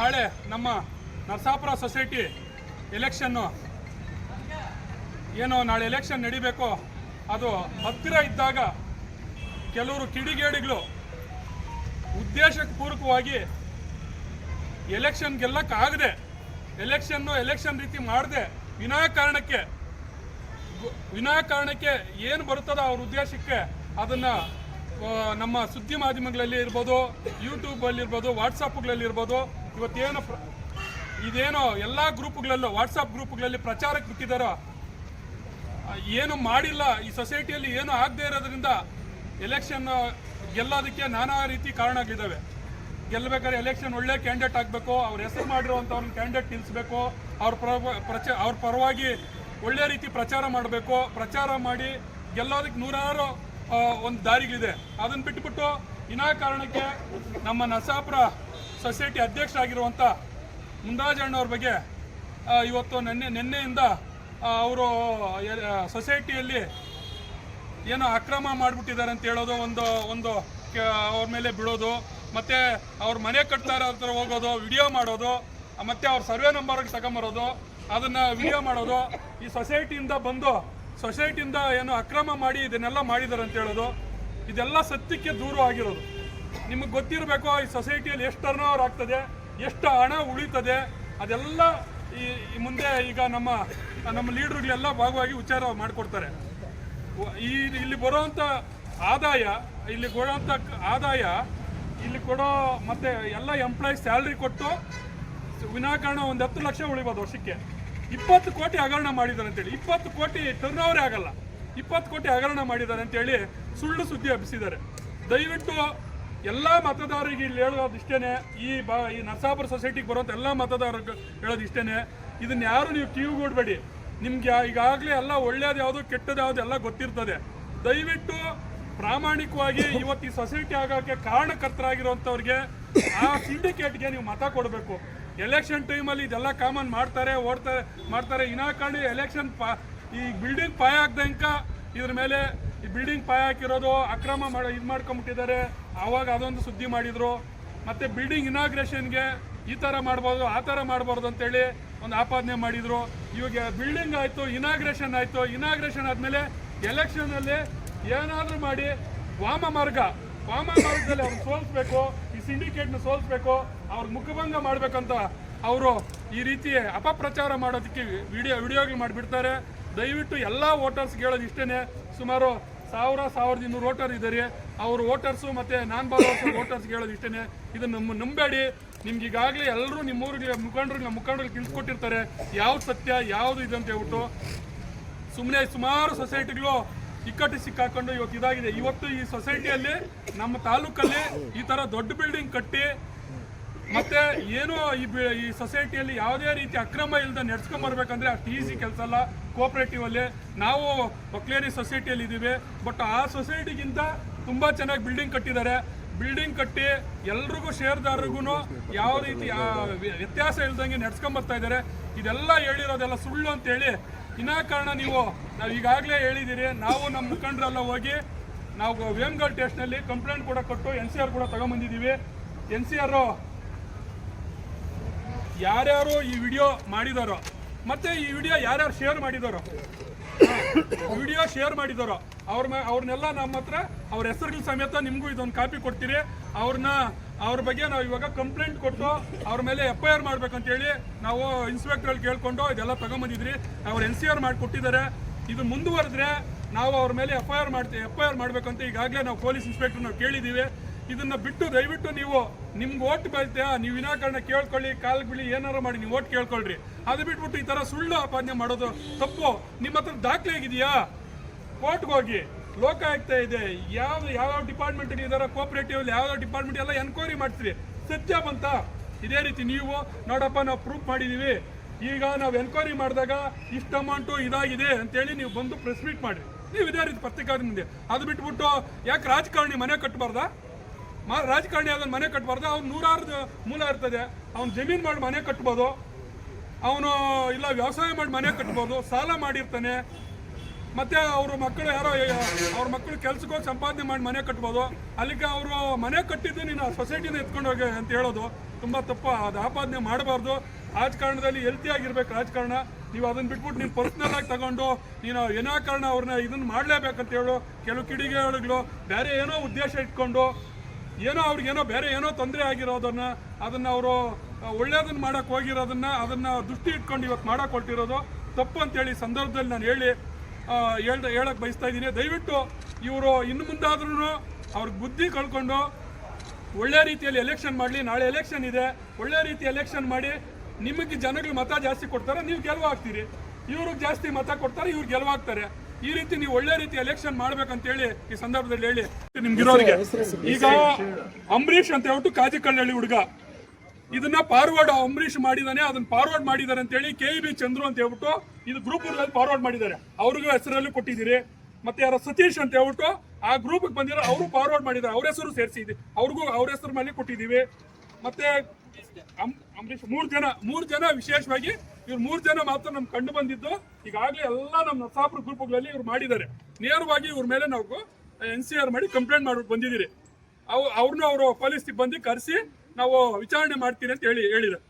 ನಾಳೆ ನಮ್ಮ Narasapura society election ಏನು ನಾಳೆ ಎಲೆಕ್ಷನ್ ನಡಿಬೇಕು, ಅದು ಹತ್ತಿರ ಇದ್ದಾಗ ಕೆಲವರು ಕಿಡಿಗೇಡಿಗಳು ಉದ್ದೇಶಕ್ಕೆ ಪೂರಕವಾಗಿ ಎಲೆಕ್ಷನ್ ಗೆಲ್ಲಕ್ಕಾಗದೆ, ಎಲೆಕ್ಷನ್ನು ಎಲೆಕ್ಷನ್ ರೀತಿ ಮಾಡದೆ ವಿನಾಕಾರಣಕ್ಕೆ ವಿನಾಕಾರಣಕ್ಕೆ ಏನು ಬರುತ್ತದೋ ಅವ್ರ ಉದ್ದೇಶಕ್ಕೆ ಅದನ್ನು ನಮ್ಮ ಸುದ್ದಿ ಮಾಧ್ಯಮಗಳಲ್ಲಿ ಇರ್ಬೋದು ಯೂಟ್ಯೂಬಲ್ಲಿ ಇರ್ಬೋದು ವಾಟ್ಸಪ್ಗಳಲ್ಲಿ ಇರ್ಬೋದು ಇವತ್ತೇನು ಇದೇನೋ ಎಲ್ಲ ಗ್ರೂಪ್ಗಳಲ್ಲೂ ವಾಟ್ಸಪ್ ಗ್ರೂಪ್ಗಳಲ್ಲಿ ಪ್ರಚಾರಕ್ಕೆ ಬಿಟ್ಟಿದ್ದಾರೋ ಏನು ಮಾಡಿಲ್ಲ. ಈ ಸೊಸೈಟಿಯಲ್ಲಿ ಏನು ಆಗದೆ ಇರೋದ್ರಿಂದ ಎಲೆಕ್ಷನ್ ಗೆಲ್ಲೋದಕ್ಕೆ ನಾನಾ ರೀತಿ ಕಾರಣಗಳಿದ್ದಾವೆ. ಗೆಲ್ಲಬೇಕಾದ್ರೆ ಎಲೆಕ್ಷನ್ ಒಳ್ಳೆ ಕ್ಯಾಂಡಿಡೇಟ್ ಆಗಬೇಕು, ಅವ್ರ ಹೆಸರು ಮಾಡಿರುವಂಥವ್ರನ್ನ ಕ್ಯಾಂಡಿಡೇಟ್ ನಿಲ್ಲಿಸಬೇಕು ಅವ್ರ ಪರ ಪ್ರಚ, ಅವ್ರ ಪರವಾಗಿ ಒಳ್ಳೆ ರೀತಿ ಪ್ರಚಾರ ಮಾಡಬೇಕು. ಪ್ರಚಾರ ಮಾಡಿ ಗೆಲ್ಲೋದಕ್ಕೆ ನೂರಾರು ಒಂದು ದಾರಿಗಳಿದೆ. ಅದನ್ನು ಬಿಟ್ಬಿಟ್ಟು ವಿನಾಕಾರಣಕ್ಕೆ ನಮ್ಮ ನಸಾಪುರ ಸೊಸೈಟಿ ಅಧ್ಯಕ್ಷರಾಗಿರುವಂಥ ಮುಂದಾಜಣ್ಣವ್ರ ಬಗ್ಗೆ ಇವತ್ತು ನಿನ್ನೆ, ನಿನ್ನೆಯಿಂದ ಅವರು ಸೊಸೈಟಿಯಲ್ಲಿ ಏನೋ ಅಕ್ರಮ ಮಾಡಿಬಿಟ್ಟಿದ್ದಾರೆ ಅಂತ ಹೇಳೋದು ಒಂದು ಒಂದು ಅವ್ರ ಮೇಲೆ ಬೀಳೋದು, ಮತ್ತು ಅವ್ರ ಮನೆ ಕಟ್ತಾರ ಹತ್ರ ಹೋಗೋದು, ವಿಡಿಯೋ ಮಾಡೋದು ಮತ್ತೆ ಅವ್ರ ಸರ್ವೆ ನಂಬರ್ಗೆ ತಗೊಂಬರೋದು, ಅದನ್ನು ವಿಡಿಯೋ ಮಾಡೋದು, ಈ ಸೊಸೈಟಿಯಿಂದ ಬಂದು ಸೊಸೈಟಿಯಿಂದ ಏನು ಅಕ್ರಮ ಮಾಡಿ ಇದನ್ನೆಲ್ಲ ಮಾಡಿದ್ದಾರೆ ಅಂತ ಹೇಳೋದು, ಇದೆಲ್ಲ ಸತ್ಯಕ್ಕೆ ದೂರ ಆಗಿರೋದು ನಿಮಗೆ ಗೊತ್ತಿರಬೇಕು ಈ ಸೊಸೈಟಿಯಲ್ಲಿ ಎಷ್ಟು ಟರ್ನ್ ಓವರ್ ಆಗ್ತದೆ, ಎಷ್ಟು ಹಣ ಉಳಿತದೆ, ಅದೆಲ್ಲ ಈ ಮುಂದೆ ಈಗ ನಮ್ಮ ನಮ್ಮ ಲೀಡ್ರುಗಳೆಲ್ಲ ಭಾಗವಾಗಿ ವಿಚಾರ ಮಾಡಿಕೊಡ್ತಾರೆ. ಈ ಇಲ್ಲಿ ಬರೋವಂಥ ಆದಾಯ, ಇಲ್ಲಿ ಕೊಡೋವಂಥ ಆದಾಯ, ಇಲ್ಲಿ ಕೊಡೋ ಮತ್ತು ಎಲ್ಲ ಎಂಪ್ಲಾಯೀಸ್ ಸ್ಯಾಲ್ರಿ ಕೊಟ್ಟು ವಿನಾಕಾರಣ ಒಂದು ಹತ್ತು ಲಕ್ಷ ಉಳಿಬೋದು ವರ್ಷಕ್ಕೆ. ಇಪ್ಪತ್ತು ಕೋಟಿ ಹಗರಣ ಮಾಡಿದ್ದಾರೆ ಅಂತೇಳಿ. ಇಪ್ಪತ್ತು ಕೋಟಿ ಟರ್ನ್ ಓವರೇ ಆಗಲ್ಲ. ಇಪ್ಪತ್ತು ಕೋಟಿ ಹಗರಣ ಮಾಡಿದ್ದಾರೆ ಅಂತೇಳಿ ಸುಳ್ಳು ಸುದ್ದಿ ಹಬ್ಬಿಸಿದ್ದಾರೆ. ದಯವಿಟ್ಟು ಎಲ್ಲ ಮತದಾರರಿಗೆ ಇಲ್ಲಿ ಹೇಳೋದು ಇಷ್ಟೇ ಈ ಬಾ, ಈ ನರಸಾಪುರ ಸೊಸೈಟಿಗೆ ಬರೋಂಥ ಎಲ್ಲ ಮತದಾರರಿಗೆ ಹೇಳೋದು ಇಷ್ಟೇ ಇದನ್ನ ಯಾರು ನೀವು ಕಿವಿಗೂಡ್ಬೇಡಿ ನಿಮ್ಗೆ ಈಗಾಗಲೇ ಎಲ್ಲ ಒಳ್ಳೇದು ಯಾವುದು ಕೆಟ್ಟದ್ದು ಯಾವುದು ಎಲ್ಲ ಗೊತ್ತಿರ್ತದೆ. ದಯವಿಟ್ಟು ಪ್ರಾಮಾಣಿಕವಾಗಿ ಇವತ್ತು ಈ ಸೊಸೈಟಿ ಆಗೋಕ್ಕೆ ಕಾರಣಕರ್ತರಾಗಿರುವಂಥವ್ರಿಗೆ ಆ ಸಿಂಡಿಕೇಟ್ಗೆ ನೀವು ಮತ ಕೊಡಬೇಕು. ಎಲೆಕ್ಷನ್ ಟೈಮಲ್ಲಿ ಇದೆಲ್ಲ ಕಾಮನ್ ಮಾಡ್ತಾರೆ ಓಡ್ತಾರೆ ಮಾಡ್ತಾರೆ. ವಿನಾಕಾರಣ ಎಲೆಕ್ಷನ್ ಪಾ ಈ ಬಿಲ್ಡಿಂಗ್ ಪಾಯ ಆಗ್ದಂಕ ಇದ್ರ ಮೇಲೆ ಈ ಬಿಲ್ಡಿಂಗ್ ಪಾಯ ಹಾಕಿರೋದು ಅಕ್ರಮ ಮಾಡೋ, ಇದು ಮಾಡ್ಕೊಂಬಿಟ್ಟಿದ್ದಾರೆ. ಆವಾಗ ಅದೊಂದು ಸುದ್ದಿ ಮಾಡಿದ್ರು. ಮತ್ತೆ ಬಿಲ್ಡಿಂಗ್ ಇನಾಗ್ರೇಷನ್ಗೆ ಈ ಥರ ಮಾಡ್ಬೋದು, ಆ ಥರ ಮಾಡ್ಬಾರ್ದು ಅಂತೇಳಿ ಒಂದು ಆಪಾದನೆ ಮಾಡಿದ್ರು. ಇವಾಗ ಬಿಲ್ಡಿಂಗ್ ಆಯಿತು ಇನಾಗ್ರೇಷನ್ ಆಯಿತು. ಇನಾಗ್ರೇಷನ್ ಆದಮೇಲೆ ಎಲೆಕ್ಷನಲ್ಲಿ ಏನಾದರೂ ಮಾಡಿ ವಾಮ ಮಾರ್ಗ, ವಾಮ ಮಾರ್ಗದಲ್ಲಿ ಅವ್ರು ಸೋಲಿಸ್ಬೇಕು, ಈ ಸಿಂಡಿಕೇಟ್ನ ಸೋಲಿಸ್ಬೇಕು ಅವ್ರ ಮುಖಭಂಗ ಮಾಡಬೇಕಂತ ಅವರು ಈ ರೀತಿ ಅಪಪ್ರಚಾರ ಮಾಡೋದಕ್ಕೆ ವಿಡಿಯೋ ವಿಡಿಯೋಗಳು ಮಾಡಿಬಿಡ್ತಾರೆ. ದಯವಿಟ್ಟು ಎಲ್ಲ ವೋಟರ್ಸ್ಗೆ ಹೇಳೋದು ಇಷ್ಟೇ ಸುಮಾರು ಸಾವಿರ, ಸಾವಿರದ ಇನ್ನೂರು ವೋಟರ್ ಇದ್ದಾರೆ ಅವರು ವೋಟರ್ಸು ಮತ್ತು ನಾನ್ ಬಾರೋರ್ಸ್ ವೋಟರ್ಸ್ಗೆ ಹೇಳೋದು ಇಷ್ಟೇ ಇದನ್ನು ನಮ್ಮ ನಂಬೇಡಿ ನಿಮ್ಗೆ ಈಗಾಗಲೇ ಎಲ್ಲರೂ ನಿಮ್ಮ ಊರಿಗೆ ಮುಖಂಡರು ಮುಖಂಡರಿಗೆ ತಿಳಿಸ್ಕೊಟ್ಟಿರ್ತಾರೆ. ಯಾವ್ದು ಸತ್ಯ, ಯಾವುದು ಇದು ಅಂತ ಹೇಳ್ಬಿಟ್ಟು. ಸುಮ್ಮನೆ ಸುಮಾರು ಸೊಸೈಟಿಗಳು ಇಕ್ಕಟ್ಟು ಸಿಕ್ಕಾಕೊಂಡು ಇವತ್ತು ಇದಾಗಿದೆ. ಇವತ್ತು ಈ ಸೊಸೈಟಿಯಲ್ಲಿ ನಮ್ಮ ತಾಲೂಕಲ್ಲಿ ಈ ತರ ದೊಡ್ಡ ಬಿಲ್ಡಿಂಗ್ ಕಟ್ಟಿ ಮತ್ತೆ ಏನು ಈ ಈ ಸೊಸೈಟಿಯಲ್ಲಿ ಯಾವುದೇ ರೀತಿ ಅಕ್ರಮ ಇಲ್ಲದೆ ನಡ್ಸ್ಕೊಂಡ್ ಬರ್ಬೇಕಂದ್ರೆ ಅಷ್ಟು ಈಸಿ ಕೆಲಸ ಅಲ್ಲ. ಕೋಆಪರೇಟಿವ್ ಅಲ್ಲಿ. ನಾವು ಒಕ್ಲೇರಿ ಸೊಸೈಟಿಯಲ್ಲಿ ಇದ್ದೀವಿ ಬಟ್ ಆ ಸೊಸೈಟಿಗಿಂತ ತುಂಬಾ ಚೆನ್ನಾಗಿ ಬಿಲ್ಡಿಂಗ್ ಕಟ್ಟಿದ್ದಾರೆ. ಬಿಲ್ಡಿಂಗ್ ಕಟ್ಟಿ ಎಲ್ರಿಗೂ ಶೇರ್ದಾರರಿಗೂ ಯಾವ ರೀತಿ ವ್ಯತ್ಯಾಸ ಇಲ್ದಂಗೆ ನಡ್ಸ್ಕೊಂಡ್ ಬರ್ತಾ ಇದ್ದಾರೆ. ಇದೆಲ್ಲ ಹೇಳಿರೋದೆಲ್ಲ ಸುಳ್ಳು ಅಂತೇಳಿ. ಕಾರಣ ನೀವು, ನಾವು ಈಗಾಗಲೇ ಹೇಳಿದ್ದೀರಿ. ನಾವು ನಮ್ಮ ಮುಖಂಡರೆಲ್ಲ ಹೋಗಿ ನಾವು ವೇಮ್ಗಲ್ ಟೇಸ್ಟ್ನಲ್ಲಿ ಕಂಪ್ಲೇಂಟ್ ಕೂಡ ಕೊಟ್ಟು ಎನ್ ಸಿ ಆರ್ ಕೂಡ ತಗೊಂಬಂದಿದ್ದೀವಿ. ಎನ್ ಸಿ ಆರ್ ಯಾರ್ಯಾರು ಈ ವಿಡಿಯೋ ಮಾಡಿದಾರೋ, ಮತ್ತೆ ಈ ವಿಡಿಯೋ ಯಾರ್ಯಾರು ಶೇರ್ ಮಾಡಿದಾರೋ ವಿಡಿಯೋ ಶೇರ್ ಮಾಡಿದಾರೋ, ಅವ್ರ ಅವ್ರನ್ನೆಲ್ಲ ನಮ್ಮ ಹತ್ರ, ಅವ್ರ ಹೆಸರುಗಳ ಸಮೇತ ನಿಮಗೂ ಇದೊಂದು ಕಾಪಿ ಕೊಡ್ತೀರಿ. ಅವ್ರನ್ನ, ಅವ್ರ ಬಗ್ಗೆ ನಾವು ಇವಾಗ ಕಂಪ್ಲೇಂಟ್ ಕೊಟ್ಟು ಅವ್ರ ಮೇಲೆ ಎಫ್ ಐ ಆರ್ ಮಾಡ್ಬೇಕಂತೇಳಿ ನಾವು ಇನ್ಸ್ಪೆಕ್ಟರ್ ಕೇಳ್ಕೊಂಡು ಇದೆಲ್ಲ ತಗೊಂಬಂದಿದ್ರಿ. ಅವ್ರು ಎನ್ ಸಿ ಆರ್ ಮಾಡಿಕೊಟ್ಟಿದ್ದಾರೆ ಇದು ಮುಂದುವರೆದ್ರೆ ನಾವು ಅವ್ರ ಮೇಲೆ ಎಫ್ ಐ ಆರ್ ಮಾಡ್ತೀವಿ ಎಫ್ ಐ ಆರ್ ಮಾಡ್ಬೇಕಂತ ಈಗಾಗಲೇ ನಾವು ಪೊಲೀಸ್ ಇನ್ಸ್ಪೆಕ್ಟರ್ ನಾವು ಕೇಳಿದ್ದೀವಿ ಇದನ್ನ ಬಿಟ್ಟು ದಯವಿಟ್ಟು ನೀವು ನಿಮ್ಗೆ ಓಟ್ ಬೈತೆ ನೀವು ವಿನಾಕಾರಣ ಕೇಳ್ಕೊಳ್ಳಿ, ಕಾಲ್ ಬಿಳಿ ಏನಾರು ಮಾಡಿ ನೀವು ಓಟ್ ಕೇಳ್ಕೊಳ್ರಿ. ಅದು ಬಿಟ್ಬಿಟ್ಟು ಈ ತರ ಸುಳ್ಳು ಆಪಾದನೆ ಮಾಡೋದು ತಪ್ಪು. ನಿಮ್ಮ ಹತ್ರ ದಾಖಲೆ ಆಗಿದೆಯಾ? ಕೋರ್ಟ್ಗೆ ಹೋಗಿ. ಆಗ್ತಾ ಇದೆ. ಯಾವ ಯಾವ ಡಿಪಾರ್ಟ್ಮೆಂಟ್ ಇದಾರೆ ಕೋಪರೇಟಿವ್ ಯಾವ ಡಿಪಾರ್ಟ್ಮೆಂಟ್ ಎಲ್ಲ ಎನ್ಕ್ವೈರಿ ಮಾಡ್ತೀರಿ. ಸತ್ಯ ಬಂತ? ಇದೇ ರೀತಿ ನೀವು, ನೋಡಪ್ಪ, ನಾವು ಪ್ರೂಫ್ ಮಾಡಿದೀವಿ. ಈಗ ನಾವು ಎನ್ಕ್ವೈರಿ ಮಾಡಿದಾಗ ಇಷ್ಟು ಅಮೌಂಟು ಇದಾಗಿದೆ ಅಂತೇಳಿ ನೀವು ಬಂದು ಪ್ರೆಸ್ ಮೀಟ್ ಮಾಡಿ ನೀವು ಇದೇ ರೀತಿ ಪತ್ರಿಕಾ ಅದು ಬಿಟ್ಬಿಟ್ಟು ಯಾಕೆ ರಾಜಕಾರಣಿ ಮನೆ ಕಟ್ಟಬಾರ್ದಾ ರಾಜಕಾರಣಿ ಅದನ್ನು ಮನೆ ಕಟ್ಟಬಾರ್ದು ಅವ್ನು ನೂರಾರು ಮೂಲ ಇರ್ತದೆ. ಅವ್ನು ಜಮೀನು ಮಾಡಿ ಮನೆ ಕಟ್ಬೋದು. ಅವನು ಇಲ್ಲ ವ್ಯವಸಾಯ ಮಾಡಿ ಮನೆ ಕಟ್ಬೋದು, ಸಾಲ ಮಾಡಿರ್ತಾನೆ. ಮತ್ತೆ ಅವ್ರ ಮಕ್ಕಳು ಯಾರೋ ಅವ್ರ ಮಕ್ಕಳು ಕೆಲ್ಸಕ್ಕೆ ಹೋಗಿ ಸಂಪಾದನೆ ಮಾಡಿ ಮನೆ ಕಟ್ಬೋದು. ಅಲ್ಲಿಗೆ ಅವರು ಮನೆ ಕಟ್ಟಿದ್ದು ನೀನು ಸೊಸೈಟಿನ ಎತ್ಕೊಂಡು ಹೋಗಿ ಅಂತ ಹೇಳೋದು ತುಂಬ ತಪ್ಪು. ಅದು ಆಪಾದನೆ ಮಾಡಬಾರ್ದು. ರಾಜಕಾರಣದಲ್ಲಿ ಹೆಲ್ತಿ ಆಗಿರ್ಬೇಕು ರಾಜಕಾರಣ. ನೀವು ಅದನ್ನ ಬಿಟ್ಬಿಟ್ಟು ನೀನು ಪರ್ಸನಲ್ ಆಗಿ ತಗೊಂಡು ನೀನು ಏನೋ ಕಾರಣ ಅವ್ರನ್ನ ಇದನ್ನ ಮಾಡಲೇಬೇಕಂತ ಹೇಳು. ಕೆಲವು ಕಿಡಿಗೇಳುಗಳು ಬೇರೆ ಏನೋ ಉದ್ದೇಶ ಇಟ್ಕೊಂಡು ಏನೋ ಅವ್ರಿಗೇನೋ ಬೇರೆ ಏನೋ ತೊಂದರೆ ಆಗಿರೋದನ್ನ, ಅದನ್ನ ಅವರು ಒಳ್ಳೇದನ್ನ ಮಾಡಕ್ ಹೋಗಿರೋದನ್ನ, ಅದನ್ನ ದೃಷ್ಟಿ ಇಟ್ಕೊಂಡು ಇವತ್ತು ಮಾಡಕ್ ಹೊರಟಿರೋದು ತಪ್ಪು ಅಂತೇಳಿ ಸಂದರ್ಭದಲ್ಲಿ ನಾನು ಹೇಳಿ ಹೇಳ್ದ, ಹೇಳಕ್ ಬಯಸ್ತಾ ಇದ್ದೀನಿ. ದಯವಿಟ್ಟು ಇವರು ಇನ್ನು ಮುಂದಾದ್ರೂ ಅವ್ರಿಗೆ ಬುದ್ಧಿ ಕಳ್ಕೊಂಡು ಒಳ್ಳೆ ರೀತಿಯಲ್ಲಿ ಎಲೆಕ್ಷನ್ ಮಾಡಲಿ, ನಾಳೆ ಎಲೆಕ್ಷನ್ ಇದೆ, ಒಳ್ಳೆ ರೀತಿ ಎಲೆಕ್ಷನ್ ಮಾಡಿ ನಿಮಗೆ ಜನಗಳು ಮತ ಜಾಸ್ತಿ ಕೊಡ್ತಾರೆ, ನೀವು ಗೆಲುವು ಆಗ್ತೀರಿ ಇವ್ರಿಗೆ ಜಾಸ್ತಿ ಮತ ಕೊಡ್ತಾರೆ, ಇವ್ರು ಗೆಲುವಾಗ್ತಾರೆ. ಈ ರೀತಿ ನೀವು ಒಳ್ಳೆ ರೀತಿ ಎಲೆಕ್ಷನ್ ಮಾಡ್ಬೇಕಂತೇಳಿ ಈ ಸಂದರ್ಭದಲ್ಲಿ ಹೇಳಿ ನಿಮ್ಗಿರೋರಿಗೆ ಈಗ ಅಂಬರೀಷ್ ಅಂತ ಹೇಳ್ಬಿಟ್ಟು ಕಾಜಿ ಹುಡುಗ. ಇದನ್ನ ಫಾರ್ವರ್ಡ್ ಅಂಬರೀಷ್ ಮಾಡಿದಾನೆ ಅದನ್ನ ಫಾರ್ವರ್ಡ್ ಮಾಡಿದ್ದಾರೆ ಅಂತ ಹೇಳಿ ಕೆ ಬಿ ಚಂದ್ರು ಅಂತ ಹೇಳ್ಬಿಟ್ಟು ಇದು ಗ್ರೂಪ್ ಫಾರ್ವರ್ಡ್ ಮಾಡಿದ್ದಾರೆ. ಅವ್ರಿಗೂ ಹೆಸರಲ್ಲೂ ಕೊಟ್ಟಿದ್ದೀರಿ. ಮತ್ತೆ ಯಾರೋ ಸತೀಶ್ ಅಂತ ಹೇಳ್ಬಿಟ್ಟು ಆ ಗ್ರೂಪ್ ಬಂದಿರೋ ಅವರು ಫಾರ್ವರ್ಡ್ ಮಾಡಿದ್ದಾರೆ. ಅವ್ರ ಹೆಸರು ಸೇರಿಸಿದ್ವಿ ಅವ್ರಿಗೂ ಅವ್ರ ಹೆಸರು ಮೇಲೆ ಕೊಟ್ಟಿದ್ದೀವಿ. ಮತ್ತೆ ಅಂಬರೀಶ್ ಅಂಬರೀಷ್ ಮೂರ್ ಜನ ಮೂರ್ ಜನ ವಿಶೇಷವಾಗಿ ಇವ್ರು ಮೂರು ಜನ ಮಾತ್ರ ನಮ್ಗೆ ಕಂಡು ಬಂದಿದ್ದು. ಈಗಾಗಲೇ ಎಲ್ಲ ನಮ್ಮ ನಸಾಪುರ ಗ್ರೂಪ್ಗಳಲ್ಲಿ ಇವ್ರು ಮಾಡಿದ್ದಾರೆ. ನೇರವಾಗಿ ಇವ್ರ ಮೇಲೆ ನಾವು ಎನ್ ಸಿ ಆರ್ ಮಾಡಿ ಕಂಪ್ಲೇಂಟ್ ಮಾಡ್ಬಿಟ್ಟು ಬಂದಿದ್ದೀರಿ. ಅವು ಅವ್ರನ್ನೂ ಅವರು ಪೊಲೀಸ್ ಸಿಬ್ಬಂದಿ ಕರೆಸಿ ನಾವು ವಿಚಾರಣೆ ಮಾಡ್ತೀರಿ ಅಂತ ಹೇಳಿ ಹೇಳಿದ್ದಾರೆ